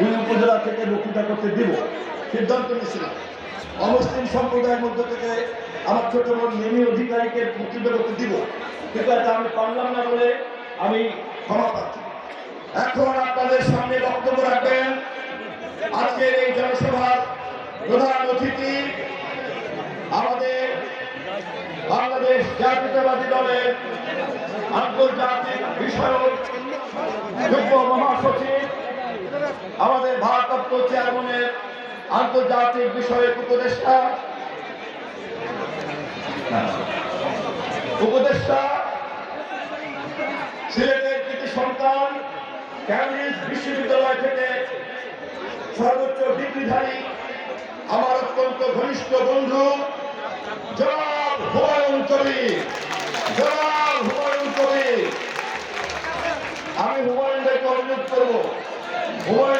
দুই উপজেলা থেকে বক্তৃতা করতে দিব। সিদ্ধান্ত নিয়েছিলাম। অমুসলিম সম্প্রদায়ের মধ্য থেকে আমার ছোট বোন মিমি অধিকারীকে বক্তৃতা করতে দিব। কিন্তু এটা আমি পারলাম না বলে আমি ক্ষমা পাচ্ছি এখন আপনাদের সামনে বক্তব্য রাখবেন আজকের এই জনসভার প্রধান অতিথি আমাদের বাংলাদেশ জাতীয়তাবাদী দলের আন্তর্জাতিক বিষয়ক ভারপ্রাপ্ত চেয়ারম্যানের আন্তর্জাতিক বিষয়ক উপদেষ্টা উপদেষ্টা, সিলেটের কৃতি সন্তান, ক্যামব্রিজ বিশ্ববিদ্যালয় থেকে সর্বোচ্চ ডিগ্রিধারী, আমার অত্যন্ত ঘনিষ্ঠ বন্ধু, জনাব হুমায়ুন কবির। জনাব হুমায়ুন কবির। আমি হুমায়ুন ভাইকে অনুরোধ করব। হুমায়ুন